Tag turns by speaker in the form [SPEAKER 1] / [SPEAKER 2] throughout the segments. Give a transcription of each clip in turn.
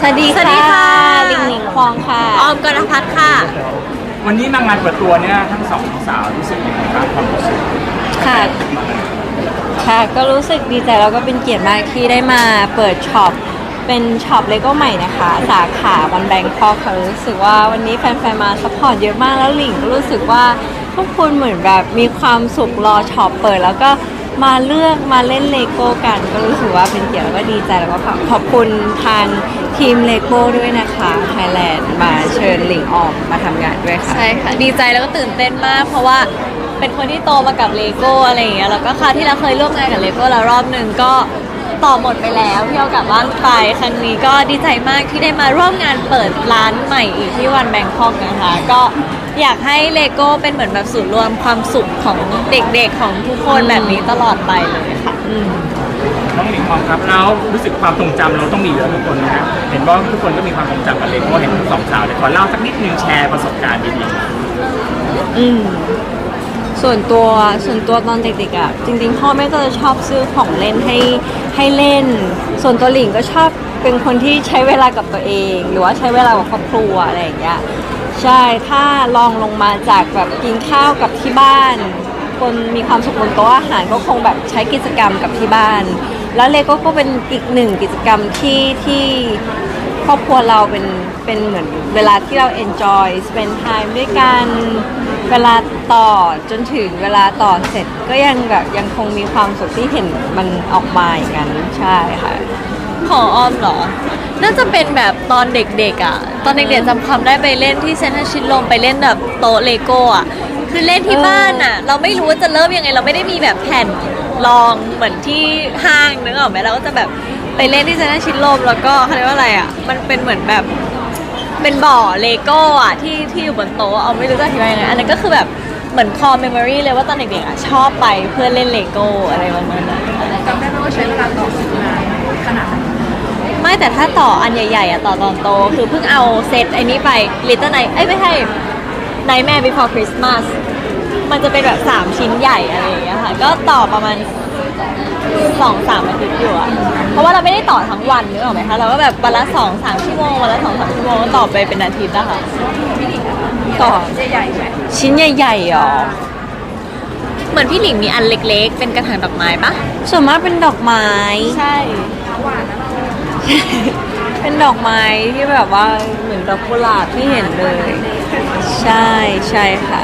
[SPEAKER 1] สวัสดี
[SPEAKER 2] สวัสดีค่ะ
[SPEAKER 1] หลิงหลิงควองค่ะ
[SPEAKER 2] ออมกรพัฒน์ค่ะ
[SPEAKER 3] วันนี้มางานเปิดตัวเนี่ยทั้งสองสาวรู้สึกยังไงบ้างความรู้สึก
[SPEAKER 1] ค่ะ ค่ะ ก็รู้สึกดีใจแล้วก็เป็นเกียรติมากที่ได้มาเปิดช็อป เป็นช็อปเลโก้ใหม่นะคะ สาขาวันแบงคอกค่ะรู้สึกว่าวันนี้แฟนๆ มาซัพพอร์ตเยอะมากแล้วหลิงก็รู้สึกว่าทุกคนเหมือนแบบมีความสุขรอช็อปเปิด แล้วก็มาเลือกมาเล่นเลโก้กัน ก็รู้สึกว่าเป็นเกียรติแล้วก็ดีใจแล้วก็ขอบขอบคุณทาง ทีมเลโก้ด้วยนะคะไทยแลนด์มาเชิญหลิงออกมาทำงานด้วยค่ะ
[SPEAKER 2] ใช่ค่ะ ดีใจแล้วก็ตื่นเต้นมาก เพราะว่าเป็นคนที่โตมากับเลโก้อะไรอย่างเงี้ยแล้วก็คราวที่เราเคยร่วมงานกับเลโก้แล้วรอบหนึ่งก็ต่อหมดไปแล้วพี่เอากลับบ้านไปครั้งนี้ก็ดีใจมากที่ได้มาร่วมงานเปิดร้านใหม่อีกที่วันแบงคอกนะคะ ก็อยากให้เลโก้เป็นเหมือนแบบศูนย์รวมความสุขของเด็กๆของทุกคนแบบนี้ตลอดไปเลยค่ะ
[SPEAKER 3] น้องหลิงมองครับแล้วรู้สึกความทรงจำเราต้องมีเยอะทุกคนนะฮะเห็นว่าทุกคนก็มีความทรงจำกับเลโก้เห็นทั้งสองสาวเลยขอเล่าสักนิดนึงแชร์ประสบการณ์ดี
[SPEAKER 1] อืมส่วนตัวส่วนตัวตอนเด็กๆอะจริงๆพ่อแม่ก็จะชอบซื้อของเล่นให้ให้เล่น ส่วนตัวหลิงก็ชอบเป็นคนที่ใช้เวลากับตัวเอง หรือว่าใช้เวลากับครอบครัวอะไรอย่างเงี้ยใช่ถ้าลองลงมาจากแบบกินข้าวกับที่บ้าน คนมีความสุขบนโต๊ะอาหารก็คงแบบใช้กิจกรรมกับที่บ้าน แล้วเลโก้ก็เป็นอีกหนึ่งกิจกรรมที่ที่ครอบครัวเราเป็นเป็นเหมือนเวลาที่เรา enjoy spend time ด้วยกันเวลาต่อจนถึงเวลาต่อเสร็จก็ยังแบบยังคงมีความสุขที่เห็นมันออกมาอย่างนั้นใช่ค่ะ
[SPEAKER 2] ของออมเหรอ น่าจะเป็นแบบตอนเด็กๆอะ ตอนเด็กๆจำความได้ไปเล่นที่เซนทรัลชิดลมไปเล่นแบบโต๊ะเลโก้อะ คือเล่นที่บ้านอะ เราไม่รู้ว่าจะเริ่มยังไง เราไม่ได้มีแบบแผ่น รองเหมือนที่ห้างนึกออกไหมเราก็จะแบบไปเล่นที่เซนทรัลชิดลมแล้วก็เขาเรียกว่าอะไรอะ มันเป็นเหมือนแบบเป็นบ่อเลโก้อะที่ที่อยู่บนโต๊ะเอาไม่รู้จะอธิบายยังไงอันนั้นก็คือแบบเหมือนคอ memory เลยว่าตอนเด็กๆอะชอบไปเพื่อเล่นเลโก้อะไรประมาณนั้น
[SPEAKER 4] จำได้ไหมว่าใช้เวลาต่อคิวนานขนาดไหน
[SPEAKER 2] ไม่แต่ถ้าต่ออันใหญ่ๆอะต่อตอนโต คือเพิ่งเอาเซตไอ้นี้ไป Little Night เอ้ยไม่ใช่ Nightmare Before Christmas มันจะเป็นแบบ3ชิ้นใหญ่อะไรอย่างเงี้ยค่ะ ก็ต่อประมาณสองสามอาทิตย์อยู่อะเพราะว่าเราไม่ได้ต่อทั้งวันนึกออกไหมคะ เราก็แบบวันละสองสามชั่วโมงวันละสองสามชั่วโมงก็ต่อไปเป็นอาทิตย์นะคะ
[SPEAKER 1] ต่อ
[SPEAKER 4] ใหญ่ๆไหม
[SPEAKER 1] ชิ้นใหญ่ๆหรอ
[SPEAKER 2] เหมือนพี่หลิงมีอันเล็ก ๆ เป็นกระถางดอกไม้ปะ
[SPEAKER 1] ส่วนมากเป็นดอกไม้
[SPEAKER 2] ใช่
[SPEAKER 4] หวานนะเรา
[SPEAKER 1] เป็นดอกไม้ที่แบบว่าเหมือนดอกกุหลาบที่เห็นเลย ใช่ใช่ค่ะ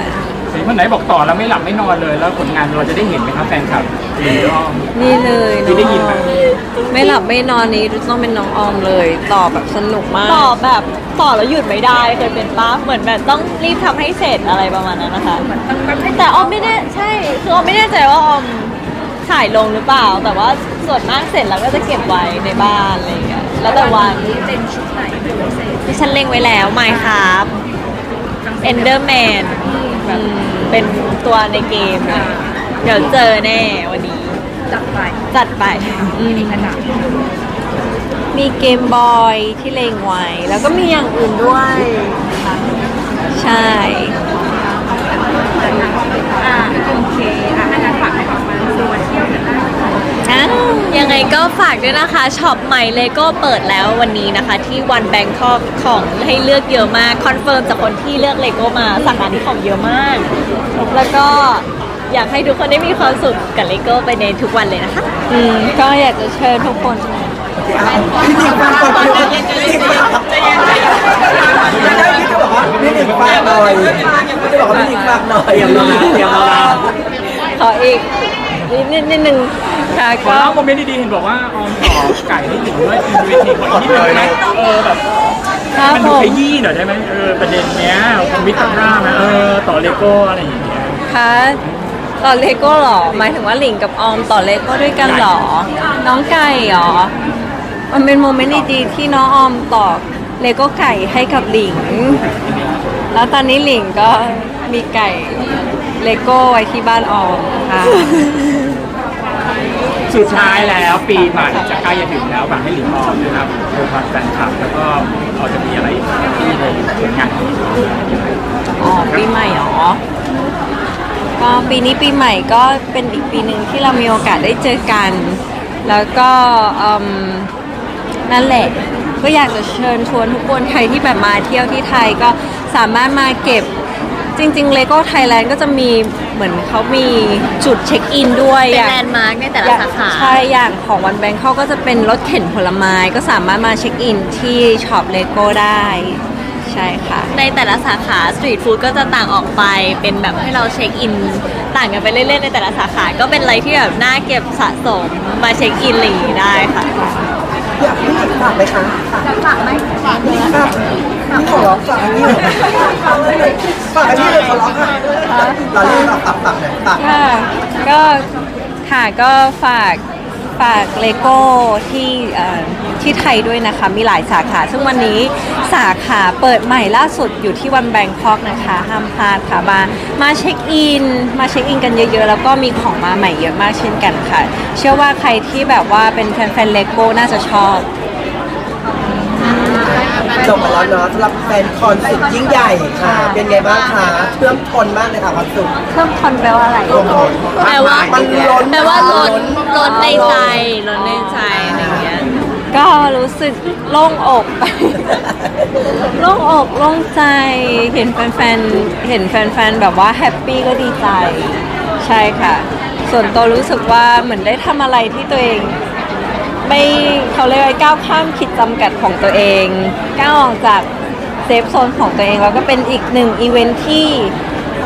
[SPEAKER 3] ๆเห็นคนไหนบอกต่อแล้วไม่หลับไม่นอนเลย แล้วผลงานเราจะได้เห็นไหมครับแฟนคลับหรืออ้อม
[SPEAKER 1] นี่เลย
[SPEAKER 3] ที่ได้ยินไหม
[SPEAKER 1] ไม่หลับไม่นอนนี้ต้องเป็นน้องออมเลย ตอบแบบสนุกมาก
[SPEAKER 2] ต่อแบบต่อแล้วหยุดไม่ได้เคยเป็นป้าเหมือนแบบต้องรีบทำให้เสร็จอะไรประมาณนั้นนะคะ
[SPEAKER 4] ต้องแบบให้
[SPEAKER 2] แต่ออมไม่แน่ใช่คือออมไม่แน่ใจว่าออมถ่ายลงหรือเปล่า แต่ว่าส่วนมากเสร็จแล้วก็จะเก็บไว้ในบ้านอะไรอย่างเงี้ยแล้วแต่วัน
[SPEAKER 4] เต็มชุดไหนเป็นพิเศษ
[SPEAKER 2] ที่ฉันเล็งไว้แล้วไมค์ครับเอนเดอร์แมน เป็นตัวในเกมเลยเดี๋ยวเจอแน่วันนี้
[SPEAKER 4] จัดไป
[SPEAKER 2] จัดไป
[SPEAKER 4] มีขนาด
[SPEAKER 1] มีเกมบอยที่เลงไว้ แล้วก็มีอย่างอื่นด้วยค่ะใช่
[SPEAKER 4] อ่า ยั
[SPEAKER 2] งไงก็ฝากด้วยนะคะช็อปใหม่เลโก้เปิดแล้ววันนี้นะคะ ที่วันแบงคอกของให้เลือกเยอะมากคอนเฟิร์มจากคนที่เลือกเลโก้มาสั่งร้านนี้ของเยอะมาก แล้วก็อยากให้ทุกคนได้มีความสุขกับเลโก้ไปในทุกวันเลยนะคะ
[SPEAKER 1] อืมก็อยากจะเชิญทุกคน
[SPEAKER 5] พี่หนิงฝากหน่อยพี่จะบอกว่าพี่หนิงฝากหน่อยเตรียมแล้วนะเตรียมแล้วนะ
[SPEAKER 1] ขออีก นิดนิดนิดนึงค่ะ
[SPEAKER 3] ขอ
[SPEAKER 1] ก็
[SPEAKER 3] เล่าโมเมนต์ดีๆเห็นบอกว่าออมต่อไก่ให้หลิงด้วยอินวิทีขออีกนิดนึงได้ไหมเออแบบ
[SPEAKER 1] ครับ
[SPEAKER 3] มัน
[SPEAKER 1] ผ
[SPEAKER 3] ดู
[SPEAKER 1] ม
[SPEAKER 3] ขยี้หน่อยได้ไหมเออประเด็นเนี้ยคอมพิวเตอร์ร่าไหมเออต่อเลโก้อะไรอย่างเงี้ย
[SPEAKER 1] คะต่อเลโก้เหรอ หมายถึงว่าหลิงกับออมต่อเลโก้ด้วยกันเหรอ น้องไก่เหรอ มันเป็นโมเมนต์ดีๆที่น้องออมต่อเลโก้ไก่ให้กับหลิง แล้วตอนนี้หลิงก็มีไก่เลโก้ไว้ที่บ้านออมค่ะ
[SPEAKER 3] สุดท้ายแล้วปีใหม่จะใกล้จะถึงแล้วฝากให้หลิงออมนะครับโชว์ความแฟนคลับแล้วก็เราจะมีอะไรที่ในผลงานของหลิงออม
[SPEAKER 1] อ๋อปีใหม่เหรอก็ปีนี้ปีใหม่ก็เป็นอีกปีหนึ่งที่เรามีโอกาสได้เจอกัน แล้วก็นั่นแหละก็อยากจะเชิญชวนทุกคนใครที่แบบมาเที่ยวที่ไทยก็สามารถมาเก็บ จริงๆ Lego Thailand ก็จะมีเหมือนเขามีจุดเช็คอินด้วย
[SPEAKER 2] เป็น
[SPEAKER 1] อย่าง
[SPEAKER 2] แลนด์มาร์กในแต่ละ
[SPEAKER 1] อย่าง
[SPEAKER 2] สาขา
[SPEAKER 1] ใช่อย่างของวันแบงค์เขาก็จะเป็นรถเข็นผลไม้ก็สามารถมาเช็คอินที่ช็อปเลโก้ได้ ใช่ค่ะ
[SPEAKER 2] ในแต่ละสาขาสตรีทฟู้ดก็จะต่างออกไปเป็นแบบให้เราเช็คอิน ต่างกันไปเรื่อยๆในแต่ละสาขา ก็เป็นอะไรที่แบบน่าเก็บสะสมมาเช็คอินอะไรอย่างนี้ได้ค่ะ
[SPEAKER 5] อยากพี่หญิงฝากไหมคะฝากไหมฝากพี่ฝากพี่ขอร้องฝากให้พี่เลยฝากให้พี่เลยขอร้องค่ะเราเล่นเราตับตับหน่อยตับ
[SPEAKER 1] ค่ะก็ค่ะก็ฝาก ฝากเลโก้ที่เอ่อที่ไทยด้วยนะคะ มีหลายสาขา ซึ่งวันนี้สาขาเปิดใหม่ล่าสุดอยู่ที่วันแบงคอกนะคะห้ามพลาดค่ะมามาเช็คอิน มาเช็คอินกันเยอะๆ แล้วก็มีของมาใหม่เยอะมากเช่นกันค่ะ เชื่อว่าใครที่แบบว่าเป็นแฟนๆเลโก้น่าจะชอบ
[SPEAKER 5] จบมาแล้วเนาะสำหรับแฟนคอนสุดยิ่งใหญ่ค่ะ เป็นไงบ้างคะเชื่อมทนมากเลยค่ะความสุข
[SPEAKER 1] เพิ่มคอนแปลว่าอะไร
[SPEAKER 5] รวมทน
[SPEAKER 2] แปลว่า
[SPEAKER 5] มันล้น
[SPEAKER 2] แปลว่าล้นล้นในใจล้นในใจอะไรอย่างเงี้ย
[SPEAKER 1] ก็รู้สึกโล่งอกโล่งอกโล่งใจ เห็นแฟนๆ เห็นแฟนๆ แบบว่าแฮปปี้ก็ดีใจ ใช่ค่ะ ส่วนตัวรู้สึกว่าเหมือนได้ทำอะไรที่ตัวเอง ไม่เขาเรียกว่าก้าวข้ามขีดจำกัดของตัวเองก้าวออกจากเซฟโซนของตัวเองแล้วก็เป็นอีกหนึ่งอีเวนท์ที่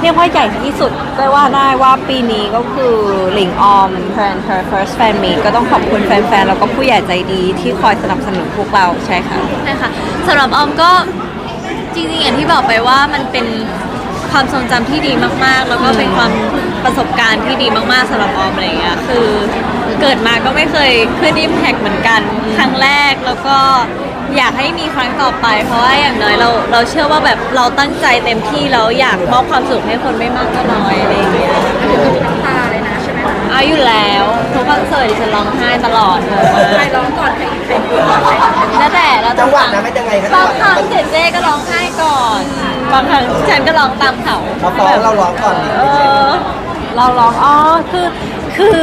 [SPEAKER 1] เรียกว่าใหญ่ที่สุดได้ว่าได้ว่าปีนี้ก็คือหลิงออม Plan Her First Fan Meet ก็ต้องขอบคุณแฟนๆ แล้วก็ผู้ใหญ่ใจดีที่คอยสนับสนุนพวกเราใช่ค่ะ
[SPEAKER 2] ใช่ค่ะสำหรับออมก็จริงๆอย่างที่บอกไปว่ามันเป็นความทรงจำที่ดีมากๆ แล้วก็เป็นความประสบการณ์ที่ดีมากๆสำหรับออมอะไรอย่างเงี้ยคือ เกิดมาก็ไม่เคยขึ้นอิมแพกเหมือนกัน ครั้งแรกแล้วก็อยากให้มีครั้งต่อไป เพราะว่าอย่างน้อยเราเราเชื่อว่าแบบเราตั้งใจเต็มที่แล้วอยากมอบความสุขให้คนไม่มากก็น้อยอะไรอย่างเงี้ย
[SPEAKER 4] น้ำตาเลยนะใช่ไหมคะ
[SPEAKER 2] เอาอยู่แล้วทุกคอนเสิร์ตดิฉันร้องไห้ตลอดเลย
[SPEAKER 4] ใครร้องก่อนใครใครพูดก่อนใคร
[SPEAKER 2] แล้วแต่เรา
[SPEAKER 5] จังหวะนั้นเป็นยังไงคะ
[SPEAKER 2] บางครั้งเจเจก็ร้องไห้ก่อนบางครั้งฉันก็ร้องตามเขา
[SPEAKER 5] เขาฟ้องเราร้องก่อนดิ
[SPEAKER 2] เออ
[SPEAKER 1] เราร้องอ๋อคือคือ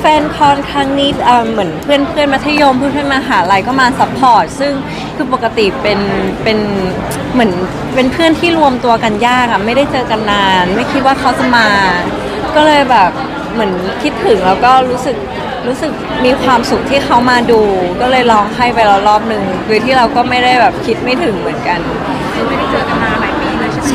[SPEAKER 1] แฟนคอนครั้งนี้เอ่อเหมือนเพื่อนเพื่อนมัธยมเพื่อนเพื่อนมหาลัยก็มาซัพพอร์ตซึ่งคือปกติเป็นเป็นเหมือนเป็นเพื่อนที่รวมตัวกันยากอะไม่ได้เจอกันนาน ไม่คิดว่าเขาจะมา ก็เลยแบบเหมือนคิดถึงแล้วก็รู้สึกรู้สึกมีความสุขที่เขามาดู ก็เลยร้องให้ไปแล้วรอบหนึ่งโดยที่เราก็ไม่ได้แบบคิดไม่ถึงเหมือนกัน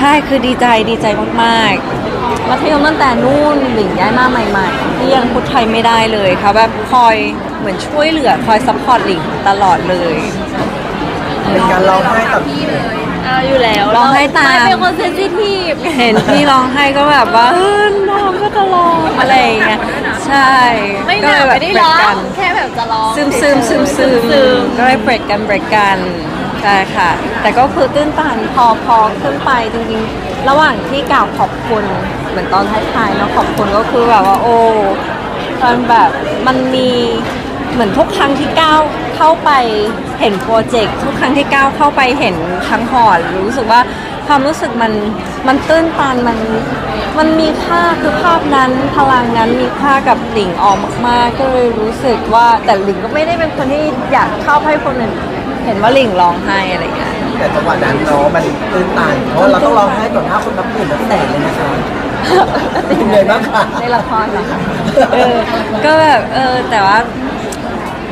[SPEAKER 4] ใช่ไหม
[SPEAKER 1] ใช่คือดีใจดีใจมากๆมัธยมตั้งแต่นู่นหลิงย้ายมาใหม่ๆที่ยังพูดไทยไม่ได้เลยค่ะแบบคอยเหมือนช่วยเหลือคอยซัพพอร์ตหลิงตลอดเลย
[SPEAKER 5] เป็นการร้องไห้กับ
[SPEAKER 2] เอาอยู่แล้ว
[SPEAKER 1] ร้องไห้ตาม
[SPEAKER 2] ไม่เป็นคนเซนซิทีฟ
[SPEAKER 1] เห็นพี่ร้องไห้ก็แบบว่าเออน้องก็จะร้องอะไรอย่างเงี้ยใช่
[SPEAKER 2] ไม่ห
[SPEAKER 1] ก็
[SPEAKER 2] นา
[SPEAKER 1] เลยแบบ
[SPEAKER 2] ไม่ได้
[SPEAKER 1] เบร
[SPEAKER 2] ร้
[SPEAKER 1] ก
[SPEAKER 2] อ
[SPEAKER 1] กั
[SPEAKER 2] ง
[SPEAKER 1] น
[SPEAKER 2] แค่แบบจะร้อง
[SPEAKER 1] ซึมซึมซึมซึม
[SPEAKER 2] ซึม
[SPEAKER 1] ก็เลยเบรกกันเบรกกัน ใช่ค่ะ แต่ก็คือตื้นตันพอพอขึ้นไปจริงๆ ระหว่างที่กล่าวขอบคุณเหมือนตอนท้ายๆเนาะขอบคุณก็คือแบบว่าโอ้มันแบบมันมีเหมือนทุกครั้งที่ก้าวเข้าไปเห็นโปรเจกต์ทุกครั้งที่ก้าวเข้าไปเห็นทั้งหอรู้สึกว่าความรู้สึกมันมันตื้นตันมันมันมีค่าคือภาพนั้นพลังนั้นมีค่ากับหลิงออมมากๆ ก็เลยรู้สึกว่าแต่หลิงก็ไม่ได้เป็นคนที่อยากเข้าให้คนอื่น เห็นว่าหลิงร้องไห้อะไรอย่างเงี้ย
[SPEAKER 5] แต่จังหวะนั้นเนาะมันตื่นตันเพราะว่าเราต้องร้องไห้ต่อหน้าคนนับหมื่นนับแสนเลยนะคะเป็นยังไงบ้างคะ
[SPEAKER 1] ในละครเหรอคะเออก็แบบเออแต่ว่า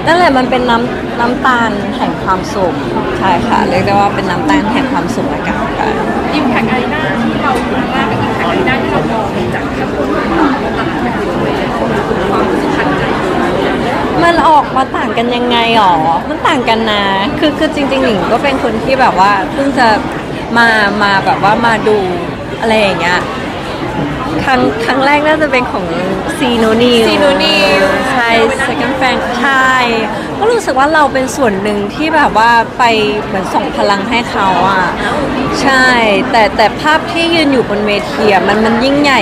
[SPEAKER 1] นั่นแหละมันเป็นน้ำน้ำตาลแห่งความสุขใช่ค่ะเรียกได้ว่าเป็นน้ำตาลแห่งความสุขละกันค่ะ
[SPEAKER 4] อิมแพกอารีนาที่เราอยู่ข้างล่างกับอิมแพกอารีนาที่เรามองจากข้างบนต่างกันเลยความรู้สึกขัดใจ
[SPEAKER 1] มันออกมาต่างกันยังไงหรอ มันต่างกันนะ คือคือจริงๆหญิงก็เป็นคนที่แบบว่าเพิ่งจะมามาแบบว่ามาดูอะไรอย่างเงี้ยครั้งครั้งแรกน่าจะเป็นของซีโนนิว
[SPEAKER 2] ซีโนนิว
[SPEAKER 1] ใช่ second fan ใช่ก็รู้สึกว่าเราเป็นส่วนหนึ่งที่แบบว่าไปเหมือนส่งพลังให้เขาอะ ใช่ แต่แต่ภาพที่ยืนอยู่บนเวทีอะมันมันยิ่งใหญ่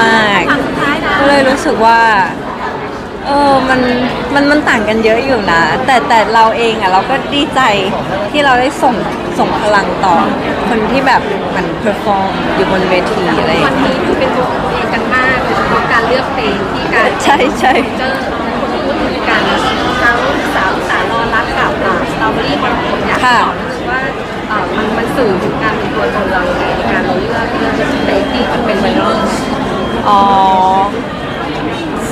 [SPEAKER 1] มากๆ ก็เลยรู้สึกว่า เออมันมันมันต่างกันเยอะอยู่นะ แต่แต่เราเองอะเราก็ดีใจที่เราได้ส่งส่งพลังต่อ คนที่แบบเหมันเพอร์ฟอร์มอยู่บนเวทีอะไรอย่าง
[SPEAKER 4] วัน
[SPEAKER 1] เงี้ย
[SPEAKER 4] นี้คือเป็นตัวของตัวเองกันมากโดยเฉพาะการเลือกเพลงที่การ
[SPEAKER 1] ใช่ใช่
[SPEAKER 4] เจอคนพูดถึงกันทั้งสาวสารรอรักกับสไตตรอเบอรี่มรกตอยาก
[SPEAKER 1] ค่ะ
[SPEAKER 4] รู้สึกว่าเอ่อมันมันสื่อถึงการเป็นตัวตนเราในการเราเลือกเลือกสเต็กที่มันเป็นไวรัล
[SPEAKER 1] อ๋อ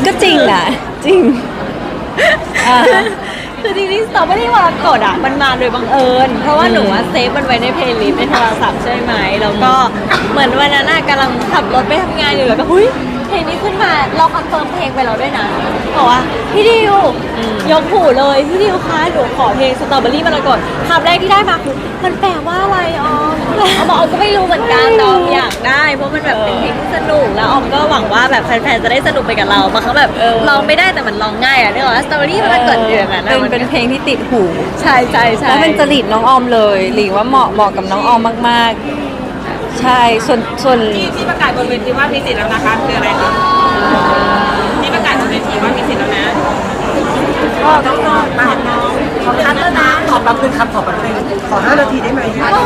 [SPEAKER 1] ก็จริงนะ จริงอ่า
[SPEAKER 2] คือจริงๆสตรอเบอรี่มรกตอะมันมาโดยบังเอิญ เพราะว่าหนูว่าเซฟมันไว้ในเพลย์ลิสต์ในโทรศัพท์ใช่ไหมแล้วก็เหมือนวันนั้นน่ะกำลังขับรถไปทำงานอยู่แล้วก็เฮ้ย เพลงนี้ขึ้นมาเราคอนเฟิร์มเพลงไปแล้วด้วยนะบอกว่าพี่ดิว ยกหูเลย พี่ดิวคะหนูขอเพลงสตรอเบอรี่มรกตคำแรกที่ได้มาคือมันแปลว่าอะไรออมเอาบอกออมก็ไม่รู้เหมือนกันแต่ออมอยากได้ เพราะมันแบบเป็นเพลงที่สนุกแล้วออมก็หวังว่าแบบแฟนๆจะได้สนุกไปกับเราบางครั้งแบบร้องไม่ได้แต่มันร้องง่ายอะเนี่ยว่าสตรอเบอรี่มรกตอยู่อย่างนั้นอะ
[SPEAKER 1] เป็น
[SPEAKER 2] มัน
[SPEAKER 1] เป็นเพลงที่ติดหู
[SPEAKER 2] ใช่ใช่ใช่
[SPEAKER 1] แล้วเป็นจริตน้องออมเลยหลิงว่าเหมาะเหมาะกับน้องออมมากๆ ใช่ส่วนส่วน
[SPEAKER 4] ที่ที่ประกาศบนเวทีว่ามีสิทธิ์แล้วนะคะคืออะไรคะที่ประกาศบนเวทีว่ามีสิทธิ์แล้วนะก็ต้องรอมาน้องขอคัดแล้วนะ
[SPEAKER 5] ขอแป๊บนึงครับขอแป๊บนึงขอห้านาทีได้ไหม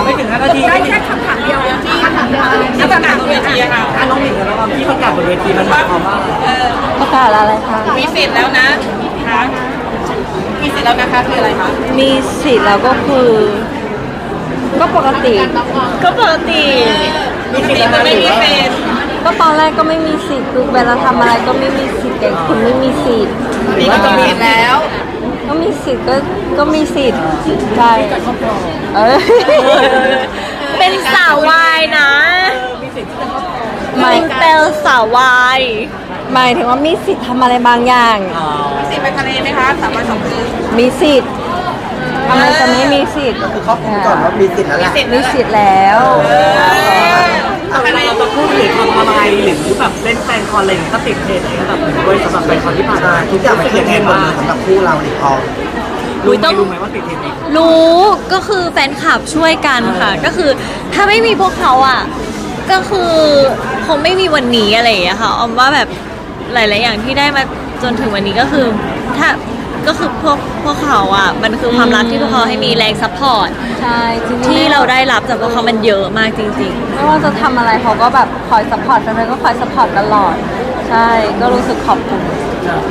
[SPEAKER 5] ไม่ถึงห้านาที
[SPEAKER 4] ได้แค่คำถามเดียวที่คำถามเดียวที่ประกาศบนเวทีอะค่ะ
[SPEAKER 5] อะน้องหลิงกับน้องออมที่ประกาศบนเวทีมันหมายความว่า
[SPEAKER 4] เออ
[SPEAKER 1] ประกาศอะไรคะ
[SPEAKER 4] มีสิทธิ์แล้วนะคะมีสิทธิ์แล้วนะคะคืออะไรคะ
[SPEAKER 1] มีสิทธิ์แล้วก็คือ ก็ปกติ
[SPEAKER 2] ก็ปกติ
[SPEAKER 5] มีสิทธิ์แล้วนะ
[SPEAKER 4] ไม่
[SPEAKER 5] หรือ
[SPEAKER 4] มี
[SPEAKER 5] ว่า
[SPEAKER 4] สิทธิ์
[SPEAKER 1] ก็ตอนแรกก็ไม่มีสิทธิ์คือเวลาทำอะไรก็ไม่มีสิทธิ์แต่คุณไม่มีสิทธิ์
[SPEAKER 5] หรือว่าจะมีสิทธิ์แล้ว
[SPEAKER 1] ก็มีสิทธิ์ก็ก็มีสิทธิ์ใช่เออ
[SPEAKER 2] เป็นสาววายนะ
[SPEAKER 1] ไม่
[SPEAKER 2] เป็นสาววาย
[SPEAKER 1] หมายถึงว่ามีสิทธิ์ทำอะไรบางอย่าง
[SPEAKER 4] มีสิทธิ์ไปทะเลไหมคะสามวันสองคืน
[SPEAKER 1] มีสิทธิ์ ทำไมจะไม่มีสิทธิ์
[SPEAKER 5] คือครอบคลุมก่อนว่ามีสิทธิ์แล้วแหละ
[SPEAKER 1] มีสิทธิ์แล้ว
[SPEAKER 5] เวลาเราจะพูดหรือทำอะไรหรือแบบเล่นแฟนคอนอะไรอย่างเงี้ยก็ติดเทรนด์อะไรแบบด้วยสำหรับแฟนคอนที่ผ่านมาทุกอย่างมันติดเทรนด์หมดเลยสำหรับคู่เราหลิงออม
[SPEAKER 2] อุ๊ยต้อง
[SPEAKER 5] รู้ไหมว่าติดเทรนด์นี้
[SPEAKER 2] รู้ก็คือแฟนคลับช่วยกันค่ะ ก็คือถ้าไม่มีพวกเขาอะก็คือคงไม่มีวันนี้อะไรอย่างเงี้ยค่ะออมว่าแบบหลาย ๆ อย่างที่ได้มาจนถึงวันนี้ก็คือ ถ้า ก็คือพวกพวกเขาอะมันคือความรักที่พวกเขาให้มีแรงซัพพอร์ต
[SPEAKER 1] ใช่จริงๆ
[SPEAKER 2] ที่เราได้รับจากพวกเขามันเยอะมากจริง
[SPEAKER 1] ไม่ว่าจะทำอะไรเขาก็แบบคอยสปอร์ตแฟนๆก็คอยสปอร์ตตลอด ใช่ก็รู้สึกขอบคุณ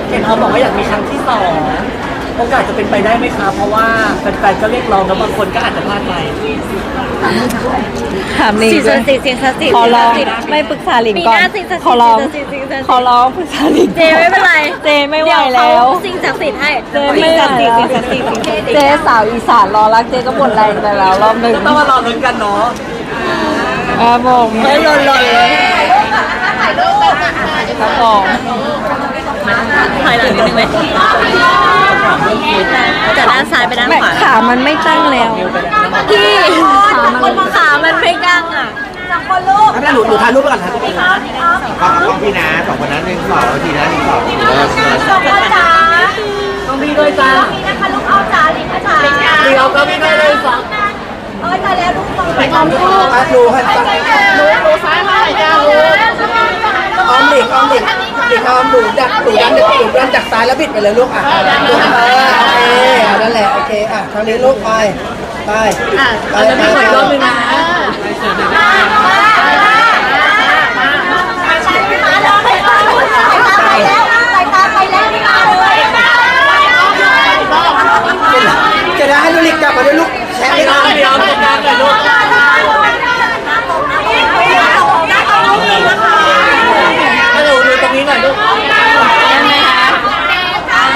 [SPEAKER 5] เห็นเขาบอกว่าอยากมีครั้งที่สอง โอกาสจะเป็นไปได้ไหมคะเพราะว่าแฟนๆก็เรียกร้องแล้วบางคนก็อาจจะพลาดไป
[SPEAKER 1] ถาม
[SPEAKER 2] ๆ
[SPEAKER 1] ลิง
[SPEAKER 2] สิ่ง
[SPEAKER 1] ด้
[SPEAKER 2] ศั
[SPEAKER 1] วย
[SPEAKER 2] กดิ์สิทธิ์สิ่งศักดิ์สิทธิ์
[SPEAKER 1] ขอร้อง
[SPEAKER 2] สิ่งศักดิ์สิทธิ์
[SPEAKER 1] ไม่ปรึกษาลิง
[SPEAKER 2] มี
[SPEAKER 1] ก่อ
[SPEAKER 2] หน้านสิ่งศักดิ์สิทธิ์
[SPEAKER 1] ขอร้อง
[SPEAKER 2] สิ่งศักดิ์สิทธิ์สิ่งศักดิ์สิทธิ์
[SPEAKER 1] ขอร้องปรึกษาลิง
[SPEAKER 2] เจไม่เป็นไร
[SPEAKER 1] เจไม่ไหว
[SPEAKER 2] เดี๋ย
[SPEAKER 1] แล้ว
[SPEAKER 2] เขาสิ่งศักดิ์สิทธิ์ให้
[SPEAKER 1] เจไม่ไหว
[SPEAKER 2] สิ่ง
[SPEAKER 1] แล้ว
[SPEAKER 2] ศักดิ์สิทธิ์สิ่งศักดิ์สิทธิ์สิ่งศักดิ์สิทธิ์
[SPEAKER 1] เจสาวอีสานรอรักเจก็หมดแรงไปแล้วรอบหนึ่ง
[SPEAKER 5] ก็ต้องมารอลุ้นกันเนาะ
[SPEAKER 1] ครับผม
[SPEAKER 2] เฮ้ยหล่นหล่นเลย
[SPEAKER 1] ครับผม
[SPEAKER 2] ถอยหลังนิดนึงไหม จากด้านซ้ายไปด้าน
[SPEAKER 1] ไม่
[SPEAKER 2] ขวา
[SPEAKER 1] ขามันไม่ตั้งแล้ว
[SPEAKER 2] พี่ขามันไม่กั้งอะ
[SPEAKER 5] ไม่เป็นไรหนูหนูถ่ายรูปไปก่อนนะ
[SPEAKER 6] กล้องกล้องพี่นะสองคนนั้นหนึ่งสองทีนะหนึ่งสอง
[SPEAKER 5] ต้องพี่ด้วยจ้านะคะลูกเอาจ้าลิงค่ะจ้าลิงเอาก็พี่ด้วยเลยฟังเอ้ ยตายแล้วลูกฟังไปออมลูกดูให้จ้าลูกดูซ้ายมาจ้าลูกออมหลิงออมหลิงหลิงออมหนูดักหนูดันหนูดันจากซ้ายแล้วบิดไปเลยลูกอะลูกเออโอเคนั่นแหละโอเคอะทางนี้ลูกไปไปอะเราจะมี